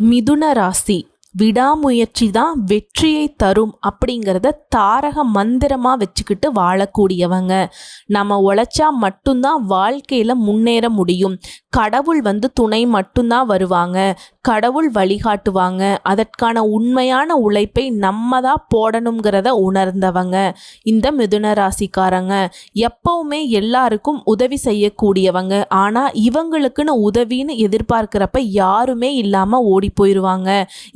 மிதுன ராசி. விடாமுயற்சி தான் வெற்றியை தரும் அப்படிங்கிறத தாரக மந்திரமாக வச்சுக்கிட்டு வாழக்கூடியவங்க. நம்ம உழைச்சா மட்டும்தான் வாழ்க்கையில் முன்னேற முடியும். கடவுள் வந்து துணை மட்டும்தான் வருவாங்க. கடவுள் வழிகாட்டுவாங்க. அதற்கான உண்மையான உழைப்பை நம்ம தான் போடணுங்கிறத உணர்ந்தவங்க. இந்த மிதுன ராசிக்காரங்க. எப்பவுமே எல்லாருக்கும் உதவி செய்யக்கூடியவங்க. ஆனால் இவங்களுக்குன்னு உதவின்னு எதிர்பார்க்குறப்ப யாருமே இல்லாமல் ஓடி போயிடுவாங்க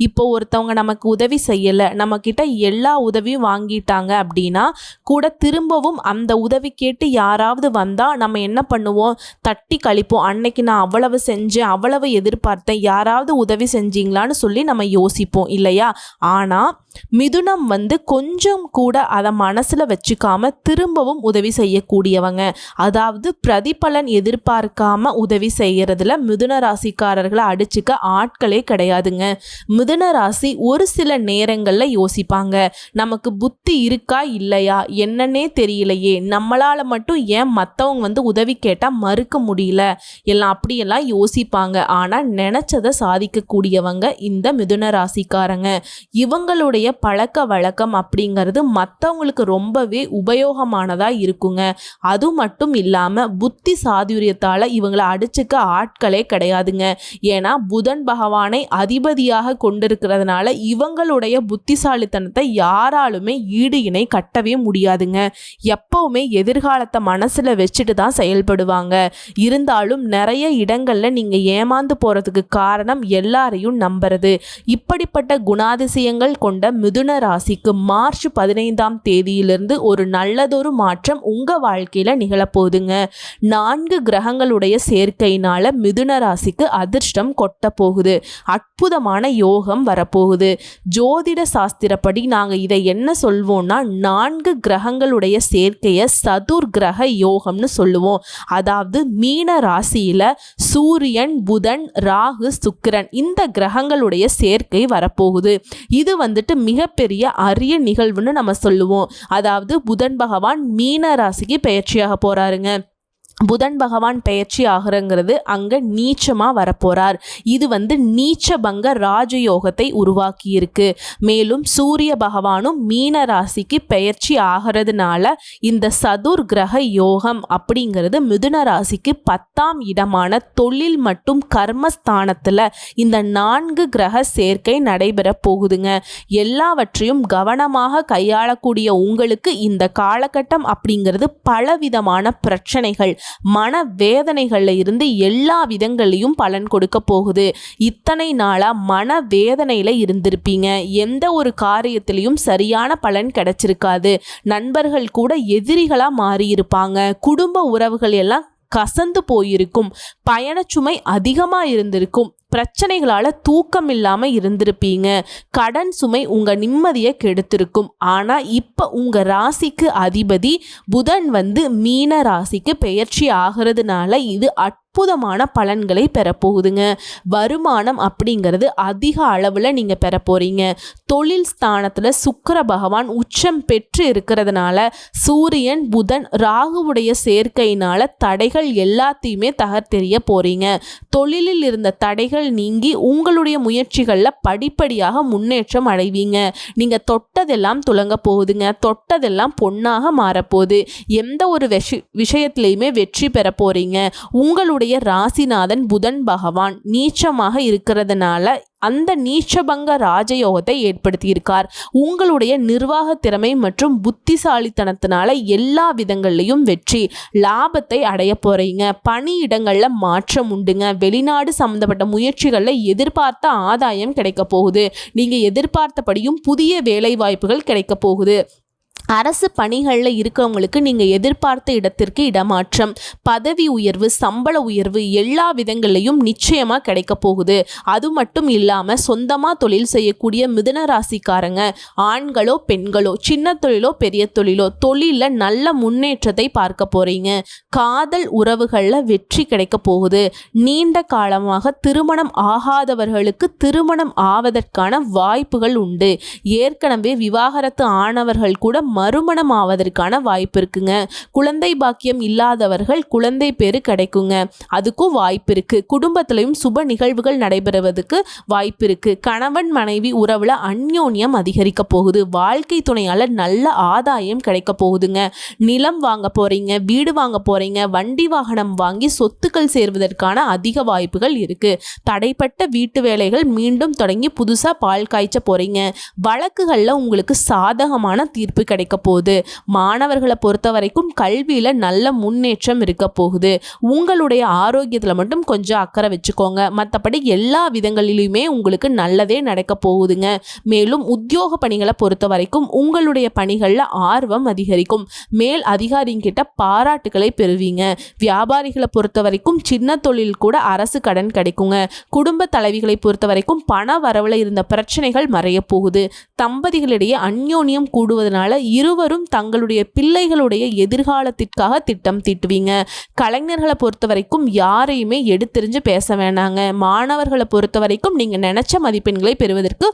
இப்போ ஒருத்தவங்க நமக்கு உதவி செய்யலை நம்மக்கிட்ட எல்லா உதவியும் வாங்கிட்டாங்க அப்படின்னா கூட திரும்பவும் அந்த உதவி கேட்டு யாராவது வந்தால் நம்ம என்ன பண்ணுவோம்? தட்டி கழிப்போம். அன்னைக்கு நான் அவ்வளவு செஞ்சேன் அவ்வளவு எதிர்பார்த்தேன். யாராவது உதவி செஞ்சீங்களான்னு சொல்லி நம்ம யோசிப்போம் இல்லையா? ஆனால் மிதுனம் வந்து கொஞ்சம் கூட அதை மனசில் வச்சுக்காம திரும்பவும் உதவி செய்யக்கூடியவங்க. அதாவது பிரதிபலன் எதிர்பார்க்காம உதவி செய்கிறதுல மிதுன ராசிக்காரர்களை அடிச்சுக்க ஆட்களே கிடையாதுங்க. மிதுன ராசி ஒரு சில நேரங்களில் யோசிப்பாங்க. நமக்கு புத்தி இருக்கா இல்லையா? என்னன்னே தெரியலையே. நம்மளால் மட்டும் ஏன் மற்றவங்க வந்து உதவி கேட்டால் மறுக்க முடியல? எல்லாம் அப்படியெல்லாம் யோசிப்பாங்க. ஆனால் நினச்சதை சாதிக்கக்கூடியவங்க இந்த மிதுன ராசிக்காரங்க. இவங்களுடைய பழக்க வழக்கம் அப்படிங்கிறது மற்றவங்களுக்கு ரொம்பவே உபயோகமானதாக இருக்குங்க. அது மட்டும் இல்லாமல் புத்தி சாதுரியத்தால் இவங்களை அடிச்சுக்க ஆட்களே கிடையாதுங்க. ஏன்னா புதன் பகவானை அதிபதியாக கொண்டிருக்கிறதுனால இவங்களுடைய புத்திசாலித்தனத்தை யாராலுமே ஈடு இணை கட்டவே முடியாதுங்க. எப்பவுமே எதிர்காலத்தை மனசில் வச்சுட்டு தான் செயல்படுவாங்க. இருந்தாலும் நிறைய இடங்களில் நீங்கள் ஏமாந்து போகிறதுக்கு காரணம் எல்லாரையும் நம்புறது. இப்படிப்பட்ட குணாதிசயங்கள் கொண்ட மிதுன ராசிக்கு மார்ச் பதினைந்தாம் தேதியிலிருந்து ஒரு நல்லதொரு மாற்றம் உங்கள் வாழ்க்கையில் நிகழப்போகுதுங்க. நான்கு கிரகங்களுடைய சேர்க்கையினால மிதுன ராசிக்கு அதிர்ஷ்டம் கொட்ட போகுது. அற்புதமான யோகம் வரப்போகுது. ஜோதிட சாஸ்திரப்படி நாங்கள் இதை என்ன சொல்வோம்னா நான்கு கிரகங்களுடைய சேர்க்கையை சதுர் கிரக யோகம்னு சொல்லுவோம். அதாவது மீன ராசியில் சூரியன் புதன் ராகு சுக்கிரன் இந்த கிரகங்களுடைய சேர்க்கை வரப்போகுது. இது வந்துட்டு மிகப்பெரிய அரிய நிகழ்வுன்னு நம்ம சொல்லுவோம். அதாவது புதன் பகவான் மீன ராசிக்கு பயிற்சியாக போறாருங்க. புதன் பகவான் பெயர்ச்சி ஆகிறங்கிறது அங்கே நீச்சமாக வரப்போகிறார் இது வந்து நீச்ச பங்க ராஜயோகத்தை உருவாக்கியிருக்கு. மேலும் சூரிய பகவானும் மீன ராசிக்கு பெயர்ச்சி ஆகிறதுனால இந்த சதுர் கிரக யோகம் அப்படிங்கிறது மிதுன ராசிக்கு பத்தாம் இடமான தொழில் மற்றும் கர்மஸ்தானத்தில் இந்த நான்கு கிரக சேர்க்கை நடைபெற போகுதுங்க. எல்லாவற்றையும் கவனமாக கையாளக்கூடிய உங்களுக்கு இந்த காலகட்டம் அப்படிங்கிறது பலவிதமான பிரச்சனைகள் மன வேதனைகளில் இருந்து எல்லா விதங்களையும் பலன் கொடுக்க போகுது. இத்தனை நாளாக மன வேதனையில் இருந்திருப்பீங்க. எந்த ஒரு காரியத்திலையும் சரியான பலன் கிடைச்சிருக்காது. நண்பர்கள் கூட எதிரிகளாக மாறியிருப்பாங்க. குடும்ப உறவுகள் எல்லாம் கசந்து போயிருக்கும். பயணச்சுமை அதிகமாக இருந்திருக்கும். பிரச்சனைகளால் தூக்கம் இல்லாமல் இருந்திருப்பீங்க. கடன் சுமை உங்கள் நிம்மதியை கெடுத்திருக்கும். ஆனால் இப்போ உங்கள் ராசிக்கு அதிபதி புதன் வந்து மீன ராசிக்கு பெயர்ச்சி ஆகிறதுனால இது அட் அற்புதமான பலன்களை பெறப்போகுதுங்க. வருமானம் அப்படிங்கிறது அதிக அளவில் நீங்கள் பெற போகிறீங்க தொழில் ஸ்தானத்தில் சுக்கர பகவான் உச்சம் பெற்று இருக்கிறதுனால சூரியன் புதன் ராகுவுடைய சேர்க்கையினால் தடைகள் எல்லாத்தையுமே தகர்த்தெறிய போகிறீங்க தொழிலில் இருந்த தடைகள் நீங்கி உங்களுடைய முயற்சிகளில் படிப்படியாக முன்னேற்றம் அடைவீங்க. நீங்கள் தொட்டதெல்லாம் துலங்க போகுதுங்க. தொட்டதெல்லாம் பொன்னாக மாறப்போகுது. எந்த ஒரு விஷ விஷயத்துலையுமே வெற்றி பெற போகிறீங்க உங்களுடைய ராசிநாதன் புதன் பகவான் நீச்சமாக இருக்கிறதுனால அந்த நீச்சபங்க ராஜயோகத்தை ஏற்படுத்தியிருக்கார். உங்களுடைய நிர்வாக திறமை மற்றும் புத்திசாலித்தனத்தினால எல்லா விதங்கள்லையும் வெற்றி லாபத்தை அடைய போகிறீங்க பணியிடங்களில் மாற்றம் உண்டுங்க. வெளிநாடு சம்மந்தப்பட்ட முயற்சிகளில் எதிர்பார்த்த ஆதாயம் கிடைக்க போகுது. நீங்கள் எதிர்பார்த்தபடியும் புதிய வேலை வாய்ப்புகள் கிடைக்க போகுது. அரசு பணிகளில் இருக்கிறவங்களுக்கு நீங்கள் எதிர்பார்த்த இடத்திற்கு இடமாற்றம் பதவி உயர்வு சம்பள உயர்வு எல்லா விதங்களையும் நிச்சயமாக கிடைக்க போகுது. அது மட்டும் இல்லாமல் சொந்தமாக தொழில் செய்யக்கூடிய மிதன ராசிக்காரங்க ஆண்களோ பெண்களோ சின்ன தொழிலோ பெரிய தொழிலோ தொழிலில் நல்ல முன்னேற்றத்தை பார்க்க போகிறீங்க காதல் உறவுகளில் வெற்றி கிடைக்க போகுது. நீண்ட காலமாக திருமணம் ஆகாதவர்களுக்கு திருமணம் ஆவதற்கான வாய்ப்புகள் உண்டு. ஏற்கனவே விவாகரத்து ஆனவர்கள் கூட மறுமணம் ஆவதற்கான வாய்ப்பு இருக்குங்க. குழந்தை பாக்கியம் இல்லாதவர்கள் குழந்தை பேரு கிடைக்குங்க. அதுக்கும் வாய்ப்பு இருக்கு. குடும்பத்திலையும் சுப நிகழ்வுகள் நடைபெறுவதற்கு வாய்ப்பு இருக்கு. கணவன் மனைவி உறவுல அந்யோன்யம் அதிகரிக்க போகுது. வாழ்க்கை துணையால நல்ல ஆதாயம் கிடைக்க போகுதுங்க. நிலம் வாங்க போறீங்க வீடு வாங்க போறீங்க வண்டி வாகனம் வாங்கி சொத்துக்கள் சேர்வதற்கான அதிக வாய்ப்புகள் இருக்கு. தடைப்பட்ட வீட்டு வேலைகள் மீண்டும் தொடங்கி புதுசா பால் காய்ச்ச போறீங்க. வழக்குகளில் உங்களுக்கு சாதகமான தீர்ப்பு கிடைக்கும் கிடைக்க போகுது மாணவர்களை பொறுத்த வரைக்கும் கல்வியில் நல்ல முன்னேற்றம் இருக்க போகுது உங்களுடைய ஆரோக்கியத்தில் மட்டும் கொஞ்சம் அக்கறை வச்சுக்கோங்க. மற்றபடி எல்லா விதங்களிலுமே உங்களுக்கு நல்லதே நடக்க போகுதுங்க. மேலும் உத்தியோக பணிகளை பொறுத்த வரைக்கும் உங்களுடைய பணிகளில் ஆர்வம் அதிகரிக்கும். மேல் அதிகாரிங்கிட்ட பாராட்டுகளை பெறுவீங்க. வியாபாரிகளை பொறுத்த வரைக்கும் சின்ன தொழில் கூட அரசு கடன் கிடைக்குங்க. குடும்ப தலைவிகளை பொறுத்த வரைக்கும் பண வரவுல இருந்த பிரச்சனைகள் மறைய போகுது. தம்பதிகளிடையே அந்யோன்யம் கூடுவதனால இருவரும் தங்களுடைய பிள்ளைகளுடைய எதிர்காலத்திற்காக திட்டம் தீட்டுவீங்க. கலைஞர்களை பொறுத்த வரைக்கும் யாரையுமே எடுத்தெறிஞ்சு பேச வேணாங்க. மாணவர்களை பொறுத்த வரைக்கும் நீங்கள் நினச்ச மதிப்பெண்களை பெறுவதற்கு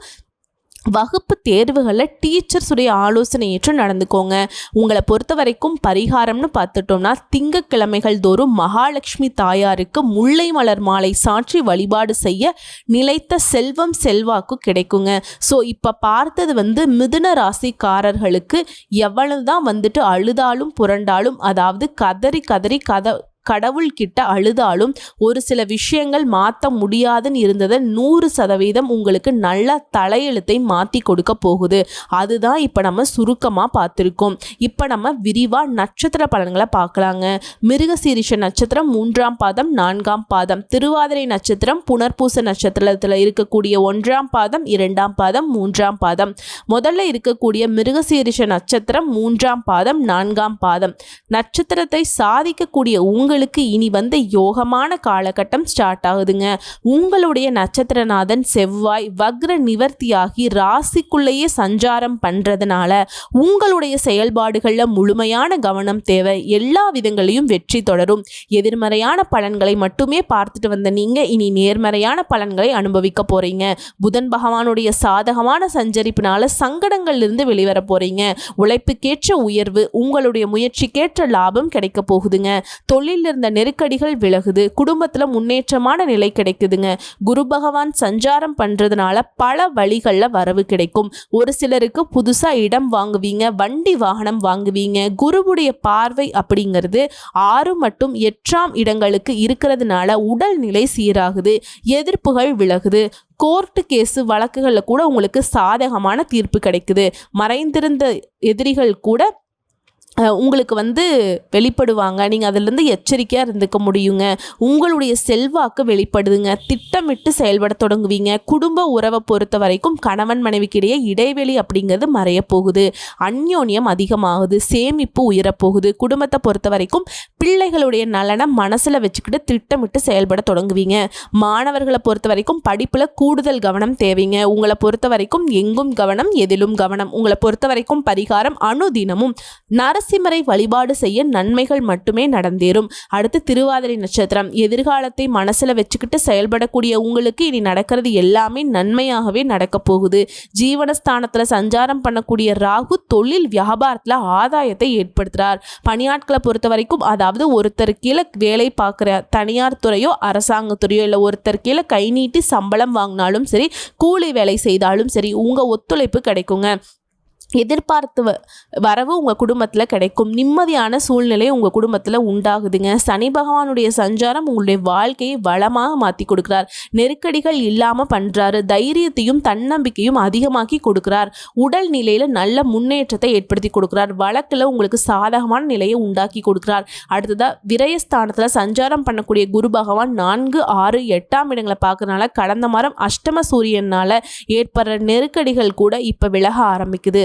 வகுப்பு தேர்வுகளில் டீச்சர்ஸுடைய ஆலோசனை ஏற்று நடந்துக்கோங்க. உங்களை பொறுத்த வரைக்கும் பரிகாரம்னு பார்த்துட்டோம்னா திங்கக்கிழமைகள் தோறும் மகாலட்சுமி தாயாருக்கு முல்லை மலர் மாலை சாற்றி வழிபாடு செய்ய நிலைத்த செல்வம் செல்வாக்கு கிடைக்குங்க. ஸோ இப்போ பார்த்தது வந்து மிதுன ராசிக்காரர்களுக்கு எவ்வளவு தான் வந்துட்டு அழுதாலும் புரண்டாலும் அதாவது கதறி கதறி கத கடவுள்கிட்ட அழுதாலும் ஒரு சில விஷயங்கள் மாற்ற முடியாதுன்னு இருந்ததை நூறு சதவீதம் உங்களுக்கு நல்ல தலையெழுத்தை மாற்றி கொடுக்க போகுது. அதுதான் இப்போ நம்ம சுருக்கமாக பார்த்துருக்கோம். இப்போ நம்ம விரிவாக நட்சத்திர பலன்களை பார்க்கலாங்க. மிருகசீரிஷ நட்சத்திரம் மூன்றாம் பாதம் நான்காம் பாதம். திருவாதிரை நட்சத்திரம் புனர்பூச நட்சத்திரத்தில் இருக்கக்கூடிய ஒன்றாம் பாதம் இரண்டாம் பாதம் மூன்றாம் பாதம். முதல்ல இருக்கக்கூடிய மிருகசீரிஷ நட்சத்திரம் மூன்றாம் பாதம் நான்காம் பாதம். நட்சத்திரத்தை சாதிக்கக்கூடிய உங்கள் உங்களுக்கு இனி வந்து யோகமான காலகட்டம் ஸ்டார்ட் ஆகுதுங்க. உங்களுடைய நட்சத்திரநாதன் செவ்வாய் வக்ர நிவர்த்தியாகி ராசிக்குள்ளேயே சஞ்சாரம் பண்ணுறதுனால உங்களுடைய செயல்பாடுகளில் முழுமையான கவனம் தேவை. எல்லா விதங்களையும் வெற்றி தொடரும். எதிர்மறையான பலன்களை மட்டுமே பார்த்துட்டு வந்த நீங்கள் இனி நேர்மறையான பலன்களை அனுபவிக்க போகிறீங்க புதன் பகவானுடைய சாதகமான சஞ்சரிப்பினால சங்கடங்கள்லேருந்து வெளிவர போகிறீங்க உழைப்புக்கேற்ற உயர்வு உங்களுடைய முயற்சிக்கேற்ற லாபம் கிடைக்க போகுதுங்க. தொழில் இருந்த நெருக்கடிகள் விலகுது. குடும்பத்தில் முன்னேற்றமான நிலை கிடைக்குதுங்க. குரு பகவான் சஞ்சாரம் பண்ணுறதுனால பல வழிகளில் வரவு கிடைக்கும். ஒரு சிலருக்கு புதுசாக இடம் வாங்குவீங்க வண்டி வாகனம் வாங்குவீங்க. குருவுடைய பார்வை அப்படிங்கிறது ஆறு மற்றும் எட்டாம் இடங்களுக்கு இருக்கிறதுனால உடல்நிலை சீராகுது எதிர்ப்புகள் விலகுது. கோர்ட்டு கேஸு வழக்குகளில் கூட உங்களுக்கு சாதகமான தீர்ப்பு கிடைக்குது. மறைந்திருந்த எதிரிகள் கூட உங்களுக்கு வந்து வெளிப்படுவாங்க. நீங்கள் அதிலேருந்து எச்சரிக்கையாக இருந்துக்க முடியுங்க. உங்களுடைய செல்வாக்கு வெளிப்படுதுங்க. திட்டமிட்டு செயல்பட தொடங்குவீங்க. குடும்ப உறவை பொறுத்த வரைக்கும் கணவன் மனைவிக்கிடையே இடைவெளி அப்படிங்கிறது மறைய போகுது அந்யோன்யம் அதிகமாகுது. சேமிப்பு உயரப்போகுது. குடும்பத்தை பொறுத்த வரைக்கும் பிள்ளைகளுடைய நலனை மனசில் வச்சுக்கிட்டு திட்டமிட்டு செயல்பட தொடங்குவீங்க. மாணவர்களை பொறுத்த வரைக்கும் படிப்பில் கூடுதல் கவனம் தேவைங்க. உங்களை பொறுத்த வரைக்கும் எங்கும் கவனம் எதிலும் கவனம். உங்களை பொறுத்த வரைக்கும் பரிகாரம் அணுதினமும் நரச நரசிம்மரை வழிபாடு செய்ய நன்மைகள் மட்டுமே நடந்தேறும். அடுத்து திருவாதிரை நட்சத்திரம். எதிர்காலத்தை மனசில் வச்சுக்கிட்டு செயல்படக்கூடிய உங்களுக்கு இனி நடக்கிறது எல்லாமே நன்மையாகவே நடக்க போகுது. ஜீவனஸ்தானத்தில் சஞ்சாரம் பண்ணக்கூடிய ராகு தொழில் வியாபாரத்தில் ஆதாயத்தை ஏற்படுத்துகிறார் பணியாட்களை பொறுத்த வரைக்கும் அதாவது ஒருத்தர் கீழே வேலை பார்க்குற தனியார் துறையோ அரசாங்கத்துறையோ இல்லை ஒருத்தர் கீழே கை நீட்டி சம்பளம் வாங்கினாலும் சரி கூலி வேலை செய்தாலும் சரி உங்கள் ஒத்துழைப்பு கிடைக்குங்க. எதிர்பார்த்து வரவு உங்கள் குடும்பத்தில் கிடைக்கும். நிம்மதியான சூழ்நிலை உங்கள் குடும்பத்தில் உண்டாகுதுங்க. சனி பகவானுடைய சஞ்சாரம் உங்களுடைய வாழ்க்கையை வளமாக மாற்றி கொடுக்குறார். நெருக்கடிகள் இல்லாமல் பண்ணுறாரு தைரியத்தையும் தன்னம்பிக்கையும் அதிகமாக்கி கொடுக்குறார். உடல் நிலையில் நல்ல முன்னேற்றத்தை ஏற்படுத்தி கொடுக்குறார். வழக்கில் உங்களுக்கு சாதகமான நிலையை உண்டாக்கி கொடுக்குறார். அடுத்ததாக விரயஸ்தானத்தில் சஞ்சாரம் பண்ணக்கூடிய குரு பகவான் நான்கு ஆறு எட்டாம் இடங்களை பார்க்கறனால கடந்த மாதம் அஷ்டம சூரியனால் ஏற்படுற நெருக்கடிகள் கூட இப்போ விலக ஆரம்பிக்குது.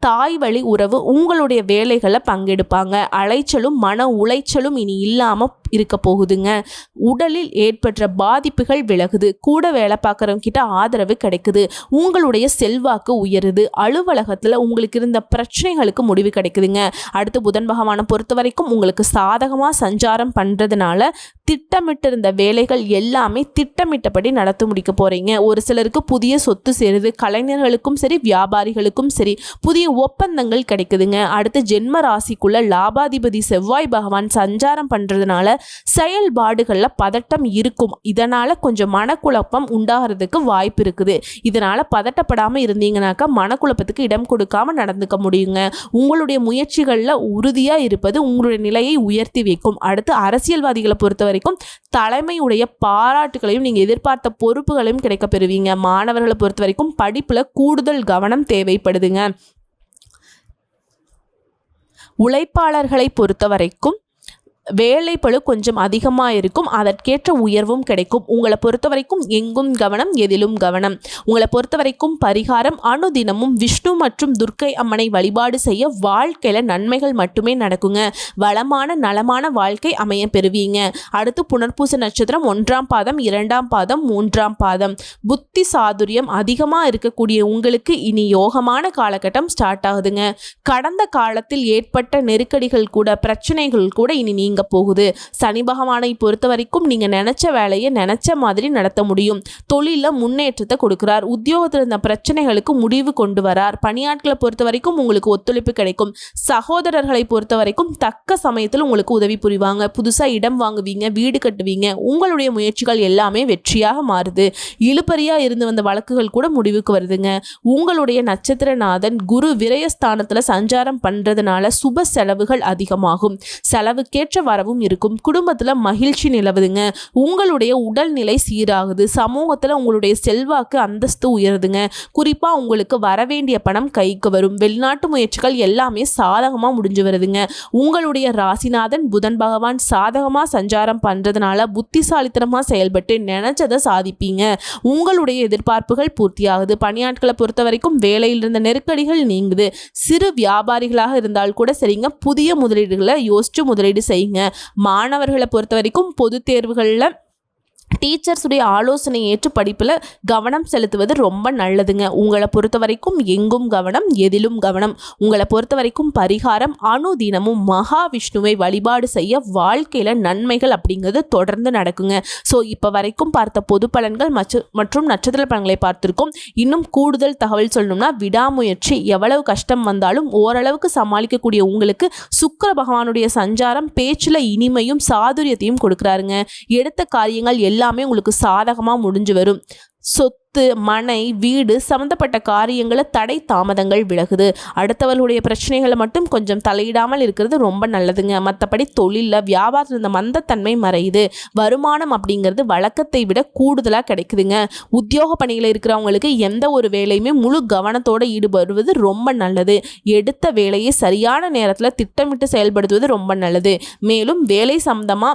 தாய் வழி உறவு உங்களுடைய வேலைகளை பங்கெடுப்பாங்க. அலைச்சலும் மன உளைச்சலும் இனி இல்லாமல் இருக்க போகுதுங்க. உடலில் ஏற்பட்ட பாதிப்புகள் விலகுது. கூட வேலை பார்க்குறவங்க கிட்ட ஆதரவு கிடைக்குது. உங்களுடைய செல்வாக்கு உயருது. அலுவலகத்தில் உங்களுக்கு இருந்த பிரச்சனைகளுக்கு முடிவு கிடைக்குதுங்க. அடுத்து புதன் பகவானை பொறுத்த வரைக்கும் உங்களுக்கு சாதகமாக சஞ்சாரம் பண்ணுறதுனால திட்டமிட்டிருந்த வேலைகள் எல்லாமே திட்டமிட்டபடி நடத்தி முடிக்க போகிறீங்க ஒரு சிலருக்கு புதிய சொத்து சேருது. கலைஞர்களுக்கும் சரி வியாபாரிகளுக்கும் சரி புதிய புதிய ஒப்பந்தங்கள் கிடைக்குதுங்க. அடுத்து ஜென்ம ராசிக்குள்ள லாபாதிபதி செவ்வாய் பகவான் சஞ்சாரம் பண்ணுறதுனால செயல்பாடுகளில் பதட்டம் இருக்கும். இதனால் கொஞ்சம் மனக்குழப்பம் உண்டாகிறதுக்கு வாய்ப்பு இருக்குது. இதனால் பதட்டப்படாமல் இருந்தீங்கனாக்கா மனக்குழப்பத்துக்கு இடம் கொடுக்காம நடந்துக்க முடியுங்க. உங்களுடைய முயற்சிகளில் உறுதியாக இருப்பது உங்களுடைய நிலையை உயர்த்தி வைக்கும். அடுத்து அரசியல்வாதிகளை பொறுத்த வரைக்கும் தலைமையுடைய பாராட்டுகளையும் நீங்கள் எதிர்பார்த்த பொறுப்புகளையும் கிடைக்க பெறுவீங்க. மாணவர்களை பொறுத்த வரைக்கும் படிப்பில் கூடுதல் கவனம் தேவைப்படுதுங்க. உழைப்பாளர்களை பொறுத்தவரைக்கும் வேலைப்பழு வேலைப்பளு கொஞ்சம் அதிகமாக இருக்கும் அதற்கேற்ற உயர்வும் கிடைக்கும். உங்களை பொறுத்த வரைக்கும் எங்கும் கவனம் எதிலும் கவனம். உங்களை பொறுத்த வரைக்கும் பரிகாரம் அனுதினமும் விஷ்ணு மற்றும் துர்க்கை அம்மனை வழிபாடு செய்ய வாழ்க்கையில் நன்மைகள் மட்டுமே நடக்குங்க. வளமான நலமான வாழ்க்கை அமைய பெறுவீங்க. அடுத்து புனர்பூச நட்சத்திரம் ஒன்றாம் பாதம் இரண்டாம் பாதம் மூன்றாம் பாதம். புத்தி சாதுரியம் அதிகமாக இருக்கக்கூடிய உங்களுக்கு இனி யோகமான காலகட்டம் ஸ்டார்ட் ஆகுதுங்க. கடந்த காலத்தில் ஏற்பட்ட நெருக்கடிகள் கூட பிரச்சனைகள் கூட இனி நீங்கள் நீங்க போகுது. சனி பகவானை பொறுத்த வரைக்கும் நீங்கள் நினச்ச வேலையை நினச்ச மாதிரி நடத்த முடியும். தொழிலில் முன்னேற்றத்தை கொடுக்கிறார். உத்தியோகத்தில் இருந்த பிரச்சனைகளுக்கு முடிவு கொண்டு வரார். பணியாட்களை பொறுத்த வரைக்கும் உங்களுக்கு ஒத்துழைப்பு கிடைக்கும். சகோதரர்களை பொறுத்த வரைக்கும் தக்க சமயத்தில் உங்களுக்கு உதவி புரிவாங்க. புதுசாக இடம் வாங்குவீங்க வீடு கட்டுவீங்க. உங்களுடைய முயற்சிகள் எல்லாமே வெற்றியாக மாறுது. இழுபறியாக இருந்து வந்த வழக்குகள் கூட முடிவுக்கு வருதுங்க. உங்களுடைய நட்சத்திரநாதன் குரு விரயஸ்தானத்தில் சஞ்சாரம் பண்ணுறதுனால சுப செலவுகள் அதிகமாகும். செலவுக்கேற்ற வரவும் இருக்கும். குடும்பத்தில் மகிழ்ச்சி நிலவுதுங்க. உங்களுடைய உடல்நிலை சீராகுது. சமூகத்தில் உங்களுடைய செல்வாக்கு அந்தஸ்து உயருதுங்க. குறிப்பாக உங்களுக்கு வரவேண்டிய பணம் கைக்கு வரும். வெளிநாட்டு முயற்சிகள் எல்லாமே சாதகமாக முடிஞ்சு வருதுங்க. உங்களுடைய ராசிநாதன் புதன் பகவான் சாதகமாக சஞ்சாரம் பண்ணுறதுனால புத்திசாலித்தனமாக செயல்பட்டு நினச்சதை சாதிப்பீங்க. உங்களுடைய எதிர்பார்ப்புகள் பூர்த்தியாகுது. பணியாட்களை பொறுத்த வரைக்கும் வேலையில் இருந்த நெருக்கடிகள் நீங்குது. சிறு வியாபாரிகளாக இருந்தால் கூட சரிங்க. புதிய முதலீடுகளை யோசிச்சு முதலீடு செய்யுங்க. மாணவர்களை பொறுத்த வரைக்கும் பொது தேர்வுகளில் டீச்சர்ஸுடைய ஆலோசனை ஏற்று படிப்பில் கவனம் செலுத்துவது ரொம்ப நல்லதுங்க. உங்களை பொறுத்த வரைக்கும் எங்கும் கவனம் எதிலும் கவனம். உங்களை பொறுத்த வரைக்கும் பரிகாரம் அணுதினமும் மகாவிஷ்ணுவை வழிபாடு செய்ய வாழ்க்கையில் நன்மைகள் அப்படிங்கிறது தொடர்ந்து நடக்குங்க. ஸோ இப்போ வரைக்கும் பார்த்த பொது பலன்கள் மற்றும் நட்சத்திர பலன்களை பார்த்துருக்கோம். இன்னும் கூடுதல் தகவல் சொல்லணும்னா விடாமுயற்சி எவ்வளவு கஷ்டம் வந்தாலும் ஓரளவுக்கு சமாளிக்கக்கூடிய உங்களுக்கு சுக்கர பகவானுடைய சஞ்சாரம் பேச்சில் இனிமையும் சாதுரியத்தையும் கொடுக்குறாருங்க. எடுத்த காரியங்கள் எல்லாமே உங்களுக்கு சாதகமாக முடிஞ்சு வரும். சொத்து மனை வீடு சம்மந்தப்பட்ட காரியங்களை தடை தாமதங்கள் விலகுது. அடுத்தவர்களுடைய பிரச்சனைகளை மட்டும் கொஞ்சம் தலையிடாமல் இருக்கிறது ரொம்ப நல்லதுங்க. மற்றபடி தொழிலில் வியாபாரத்தில் இந்த மந்தத்தன்மை மறையுது. வருமானம் அப்படிங்கிறது வழக்கத்தை விட கூடுதலாக கிடைக்குதுங்க. உத்தியோக பணியில் இருக்கிறவங்களுக்கு எந்த ஒரு வேலையுமே முழு கவனத்தோடு ஈடுபடுவது ரொம்ப நல்லது. எடுத்த வேலையை சரியான நேரத்தில் திட்டமிட்டு செயல்படுத்துவது ரொம்ப நல்லது. மேலும் வேலை சம்மந்தமாக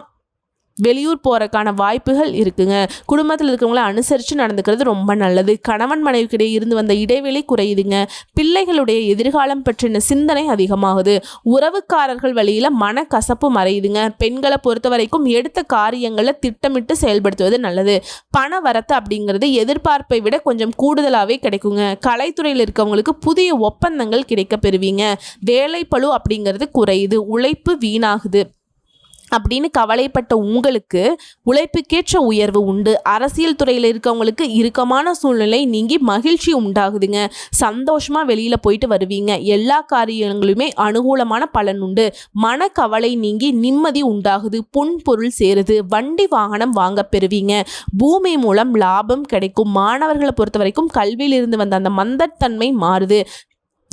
வெளியூர் போகிறக்கான வாய்ப்புகள் இருக்குங்க. குடும்பத்தில் இருக்கிறவங்கள அனுசரித்து நடந்துக்கிறது ரொம்ப நல்லது. கணவன் மனைவிக்கிடையே இருந்து வந்த இடைவெளி குறையுதுங்க. பிள்ளைகளுடைய எதிர்காலம் பற்றின சிந்தனை அதிகமாகுது. உறவுக்காரர்கள் வழியில் மனக்கசப்பு மறையுதுங்க. பெண்களை பொறுத்த வரைக்கும் எடுத்த காரியங்களை திட்டமிட்டு செயல்படுத்துவது நல்லது. பண வரத்து அப்படிங்கிறது எதிர்பார்ப்பை விட கொஞ்சம் கூடுதலாகவே கிடைக்குங்க. கலைத்துறையில் இருக்கவங்களுக்கு புதிய ஒப்பந்தங்கள் கிடைக்க பெறுவீங்க. வேலைப்பழு அப்படிங்கிறது குறையுது. உழைப்பு வீணாகுது. அப்படின்னு கவலைப்பட்ட உங்களுக்கு உழைப்புக்கேற்ற உயர்வு உண்டு. அரசியல் துறையில் இருக்கவங்களுக்கு இறுக்கமான சூழ்நிலை நீங்கி மகிழ்ச்சி உண்டாகுதுங்க. சந்தோஷமாக வெளியில் போயிட்டு வருவீங்க. எல்லா காரியங்களுமே அனுகூலமான பலன் உண்டு. மனக்கவலை நீங்கி நிம்மதி உண்டாகுது. பொன் பொருள் சேருது. வண்டி வாகனம் வாங்க பெறுவீங்க. பூமி மூலம் லாபம் கிடைக்கும். மாணவர்களை பொறுத்த வரைக்கும் கல்வியிலிருந்து வந்த அந்த மந்தத்தன்மை மாறுது.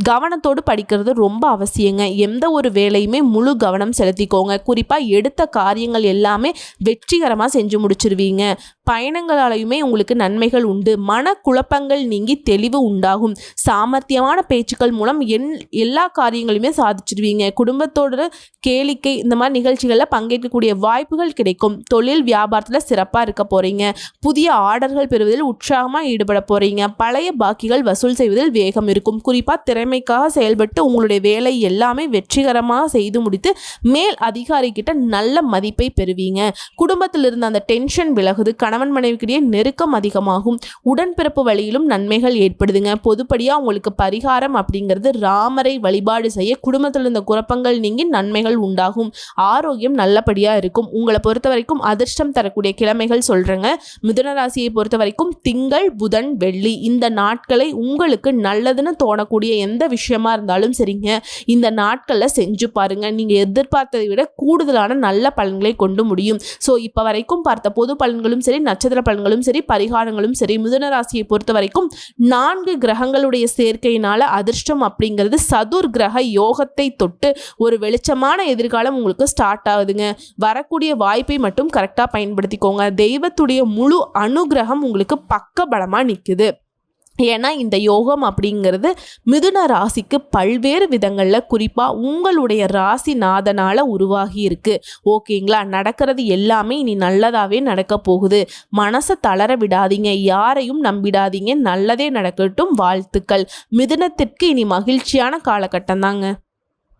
கவனத்தோடு படிக்கிறது ரொம்ப அவசியங்க. எந்த ஒரு வேலையுமே முழு கவனம் செலுத்திக்கோங்க. குறிப்பாக எடுத்த காரியங்கள் எல்லாமே வெற்றிகரமாக செஞ்சு முடிச்சிருவீங்க. பயணங்களாலையுமே உங்களுக்கு நன்மைகள் உண்டு. மன குழப்பங்கள் நீங்கி தெளிவு உண்டாகும். சாமர்த்தியமான பேச்சுக்கள் மூலம் என் எல்லா காரியங்களையுமே சாதிச்சிருவீங்க. குடும்பத்தோட கேளிக்கை இந்த மாதிரி நிகழ்ச்சிகளில் பங்கேற்கக்கூடிய வாய்ப்புகள் கிடைக்கும். தொழில் வியாபாரத்தில் சிறப்பாக இருக்க போகிறீங்க புதிய ஆர்டர்கள் பெறுவதில் உற்சாகமாக ஈடுபட போகிறீங்க பழைய பாக்கிகள் வசூல் செய்வதில் வேகம் இருக்கும். குறிப்பாக திறமை திறமைக்காக செயல்பட்டு உங்களுடைய வேலை எல்லாமே வெற்றிகரமாக செய்து முடித்து மேல் அதிகாரிக்கிட்ட நல்ல மதிப்பை பெறுவீங்க. குடும்பத்தில் இருந்த அந்த டென்ஷன் விலகுது. கணவன் மனைவிக்கிடையே நெருக்கம் அதிகமாகும். உடன்பிறப்பு வழியிலும் நன்மைகள் ஏற்படுதுங்க. பொதுப்படியாக உங்களுக்கு பரிகாரம் அப்படிங்கிறது ராமரை வழிபாடு செய்ய குடும்பத்தில் இருந்த குழப்பங்கள் நீங்கி நன்மைகள் உண்டாகும். ஆரோக்கியம் நல்லபடியாக இருக்கும். உங்களை பொறுத்த வரைக்கும் அதிர்ஷ்டம் தரக்கூடிய கிழமைகள் சொல்கிறேங்க மிதுனராசியை பொறுத்த வரைக்கும் திங்கள் புதன் வெள்ளி இந்த நாட்களை உங்களுக்கு நல்லதுன்னு தோணக்கூடிய எந்த எந்த விஷயமா இருந்தாலும் சரிங்க. இந்த நாட்களில் செஞ்சு பாருங்க. நீங்கள் எதிர்பார்த்ததை விட கூடுதலான நல்ல பலன்களை கொண்டு முடியும். ஸோ இப்போ வரைக்கும் பார்த்த பொது பலன்களும் சரி நட்சத்திர பலன்களும் சரி பரிகாரங்களும் சரி மிதுன ராசியை பொறுத்த வரைக்கும் நான்கு கிரகங்களுடைய சேர்க்கையினால அதிர்ஷ்டம் அப்படிங்கிறது சதுர் கிரக யோகத்தை தொட்டு ஒரு வெளிச்சமான எதிர்காலம் உங்களுக்கு ஸ்டார்ட் ஆகுதுங்க. வரக்கூடிய வாய்ப்பை மட்டும் கரெக்டாக பயன்படுத்திக்கோங்க. தெய்வத்துடைய முழு அனுகிரகம் உங்களுக்கு பக்க பலமாக நிற்குது ஏன்னா இந்த யோகம் அப்படிங்கிறது மிதுன ராசிக்கு பல்வேறு விதங்களில் குறிப்பாக உங்களுடைய ராசி நாதனால் உருவாகி இருக்கு. ஓகேங்களா? நடக்கிறது எல்லாமே இனி நல்லதாகவே நடக்க போகுது. மனசை தளர விடாதீங்க. யாரையும் நம்பிடாதீங்க. நல்லதே நடக்கட்டும். வாழ்த்துக்கள். மிதுனத்திற்கு இனி மகிழ்ச்சியான காலகட்டம் தாங்க.